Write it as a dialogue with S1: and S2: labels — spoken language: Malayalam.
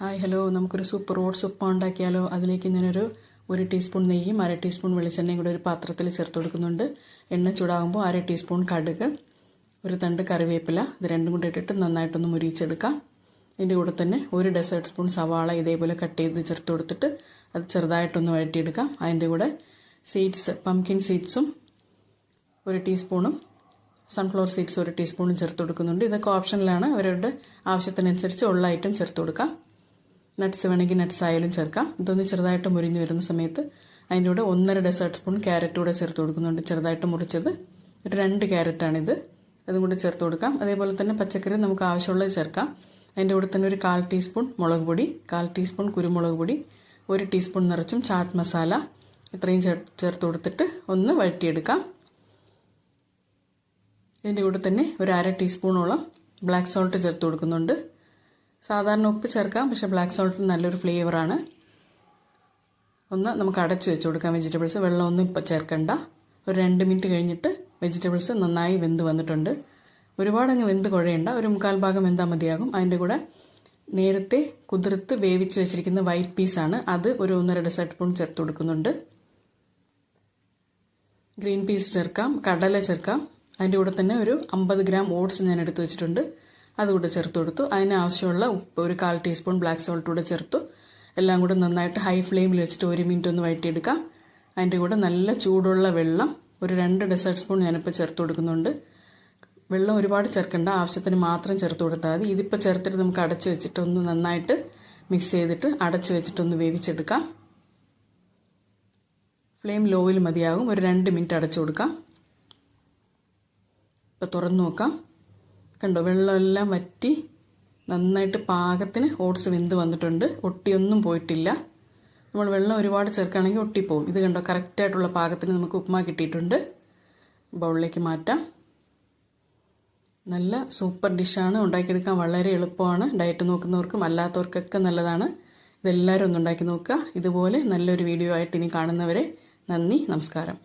S1: Hi hello. നമുക്കൊരു സൂപ്പർ ഓട്സ് ഉപ്പ ഉണ്ടാക്കിയാലോ? അതിലേക്ക് ഞാനൊരു ഒരു ടീസ്പൂൺ നെയ്യും അര ടീസ്പൂൺ വെളിച്ചെണ്ണയും കൂടെ ഒരു പാത്രത്തിൽ ചേർത്ത് കൊടുക്കുന്നുണ്ട്. എണ്ണ ചൂടാകുമ്പോൾ അര ടീസ്പൂൺ കടുക് ഒരു തണ്ട് കറിവേപ്പില ഇത് രണ്ടും കൂടെ ഇട്ടിട്ട് നന്നായിട്ടൊന്ന് മുരിച്ചെടുക്കാം ഇതിന്റെ കൂടെ തന്നെ ഒരു ഡെസേർട്ട് സ്പൂൺ സവാള ഇതേപോലെ കട്ട് ചെയ്ത് ചേർത്ത് കൊടുത്തിട്ട് അത് ചെറുതായിട്ടൊന്ന് വഴറ്റിയെടുക്കാം. അതിന്റെ കൂടെ സീഡ്സ് പംകിൻ സീഡ്സും ഒരു ടീസ്പൂണും സൺഫ്ലവർ സീഡ്സ് ഒരു ടീസ്പൂണും ചേർത്ത് കൊടുക്കുന്നുണ്ട്. ഇതൊക്കെ ഓപ്ഷനിലാണ് അവരുടെ ആവശ്യത്തിനനുസരിച്ച് ഉള്ള ഐറ്റം ചേർത്ത് കൊടുക്കാം. നട്ട്സ് വേണമെങ്കിൽ നട്ട്സ് ആയാലും ചേർക്കാം. ഇതൊന്ന് ചെറുതായിട്ട് മുരിഞ്ഞ് വരുന്ന സമയത്ത് അതിന്റെ കൂടെ ഒന്നര ഡെസേർട്ട് സ്പൂൺ ക്യാരറ്റ് കൂടെ ചേർത്ത് കൊടുക്കുന്നുണ്ട് ചെറുതായിട്ട് മുറിച്ചത്. ഒരു രണ്ട് ക്യാരറ്റാണിത് അതും കൂടെ ചേർത്ത് കൊടുക്കാം. അതേപോലെ തന്നെ പച്ചക്കറി നമുക്ക് ആവശ്യമുള്ളത് ചേർക്കാം. അതിന്റെ കൂടെ തന്നെ ഒരു കാൽ ടീസ്പൂൺ മുളക് പൊടി കാൽ ടീസ്പൂൺ കുരുമുളക് പൊടി ഒരു ടീസ്പൂൺ നിറച്ചും ചാട്ട് മസാല ഇത്രയും ചേർത്ത് കൊടുത്തിട്ട് ഒന്ന് വഴറ്റിയെടുക്കാം. ഇതിന്റെ കൂടെ തന്നെ ഒരു അര ടീസ്പൂണോളം ബ്ലാക്ക് സോൾട്ട് ചേർത്ത് കൊടുക്കുന്നുണ്ട്. സാധാരണ ഉപ്പ് ചേർക്കാം പക്ഷേ ബ്ലാക്ക് സോൾട്ട് നല്ലൊരു ഫ്ലേവറാണ് ഒന്ന് നമുക്ക് അടച്ച് വെച്ച് കൊടുക്കാം വെജിറ്റബിൾസ് വെള്ളമൊന്നും ഇപ്പം ചേർക്കണ്ട. ഒരു രണ്ട് മിനിറ്റ് കഴിഞ്ഞിട്ട് വെജിറ്റബിൾസ് നന്നായി വെന്ത് വന്നിട്ടുണ്ട്. ഒരുപാട് അങ്ങ് വെന്ത് കുഴയണ്ട. ഒരു മുക്കാൽ ഭാഗം വെന്താൽ മതിയാകും. അതിന്റെ കൂടെ നേരത്തെ കുതിർത്ത് വേവിച്ച് വെച്ചിരിക്കുന്ന വൈറ്റ് പീസാണ് അത് ഒരു ഒന്നര ഡെസേർട്ട് സ്പൂൺ ചേർത്ത് കൊടുക്കുന്നുണ്ട്. ഗ്രീൻ പീസ് ചേർക്കാം കടല ചേർക്കാം. അതിന്റെ കൂടെ തന്നെ ഒരു അമ്പത് ഗ്രാം ഓട്സ് ഞാൻ എടുത്ത് വെച്ചിട്ടുണ്ട്. അതുകൂടെ ചേർത്ത് കൊടുത്തു. അതിനാവശ്യമുള്ള ഉപ്പ് ഒരു കാൽ ടീസ്പൂൺ ബ്ലാക്ക് സോൾട്ട് കൂടെ ചേർത്തു. എല്ലാം കൂടെ നന്നായിട്ട് ഹൈ ഫ്ലെയിമിൽ വെച്ചിട്ട് ഒരു മിനിറ്റ് ഒന്ന് വഴറ്റിയെടുക്കാം. അതിന്റെ കൂടെ നല്ല ചൂടുള്ള വെള്ളം ഒരു രണ്ട് ഡെസേർട്ട് സ്പൂൺ ഞാനിപ്പോൾ ചേർത്ത് കൊടുക്കുന്നുണ്ട്. വെള്ളം ഒരുപാട് ചേർക്കണ്ട ആവശ്യത്തിന് മാത്രം ചേർത്ത് കൊടുത്താൽ മതി. ഇതിപ്പോൾ ചേർത്തിട്ട് നമുക്ക് അടച്ച് വെച്ചിട്ടൊന്ന് നന്നായിട്ട് മിക്സ് ചെയ്തിട്ട് അടച്ച് വെച്ചിട്ടൊന്ന് വേവിച്ചെടുക്കാം. ഫ്ലെയിം ലോയിൽ മതിയാകും. ഒരു രണ്ട് മിനിറ്റ് അടച്ചു കൊടുക്കാം. ഇപ്പോൾ തുറന്നു നോക്കാം. കണ്ടോ വെള്ളമെല്ലാം വറ്റി നന്നായിട്ട് പാകത്തിന് ഓട്സ് വെന്ത് വന്നിട്ടുണ്ട്. ഒട്ടിയൊന്നും പോയിട്ടില്ല. നമ്മൾ വെള്ളം ഒരുപാട് ചേർക്കുകയാണെങ്കിൽ ഒട്ടിപ്പോവും. ഇത് കണ്ടോ കറക്റ്റായിട്ടുള്ള പാകത്തിന് നമുക്ക് ഉപ്മാ കിട്ടിയിട്ടുണ്ട്. ബൗളിലേക്ക് മാറ്റാം. നല്ല സൂപ്പർ ഡിഷാണ്. ഉണ്ടാക്കിയെടുക്കാൻ വളരെ എളുപ്പമാണ്. ഡയറ്റ് നോക്കുന്നവർക്കും അല്ലാത്തവർക്കൊക്കെ നല്ലതാണ്. ഇതെല്ലാവരും ഒന്ന് ഉണ്ടാക്കി നോക്കുക. ഇതുപോലെ നല്ലൊരു വീഡിയോ ആയിട്ട് ഇനി കാണുന്നവരെ നന്ദി നമസ്കാരം.